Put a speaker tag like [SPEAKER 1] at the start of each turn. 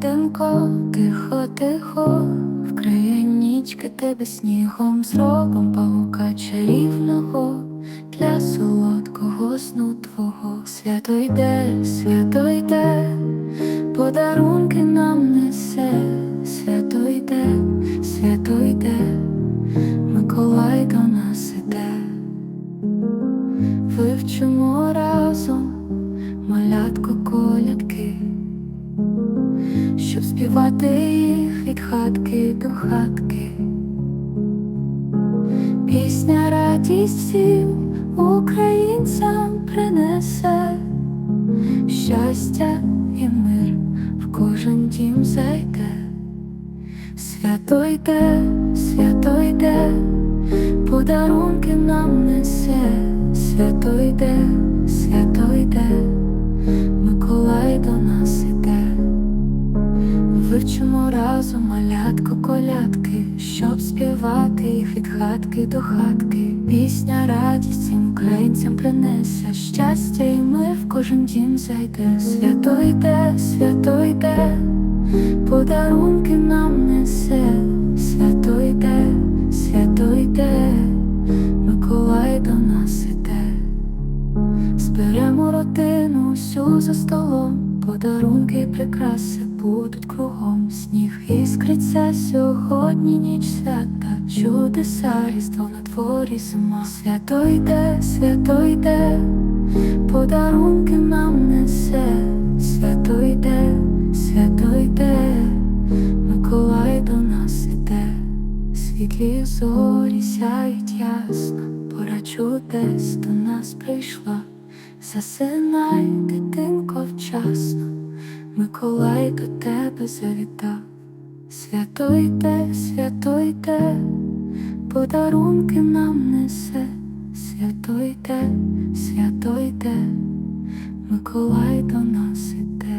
[SPEAKER 1] родинко, тихо, тихо, вкриє нічки тебе снігом, зробом павука чарівного. Для солодкого сну твого. Свято йде, свято йде, подарунки нам несе, свято йде, свято йде, Миколай до нас іде, співати їх від хатки до хатки. Пісня радість всім українцям принесе щастя і мир в кожен дім зайде. Свято йде, свято йде, подарунки нам несе, свято йде, колядки, щоб співати їх від хатки до хатки. Пісня радість всім українцям принесе щастя, і ми в кожен дім зайде. Свято йде, свято йде, подарунки нам несе, свято йде, свято йде, Миколай до нас іде. Зберемо родину усю за столом, подарунки прикраси будуть кругом. Сніг іскриться сьогодні ніч свята, чудеса різдво на дворі зима. Свято йде, свято йде, подарунки нам несе, свято йде, свято йде, Миколай до нас іде, світлі зорі сяють ясно, пора чудес до нас прийшла. Засинай, дитинко, вчасно, Миколай до тебе завітав, святой те, святуйте, святуйте, подарунки нам несе, святуйте, святуйте, Миколай до нас іде.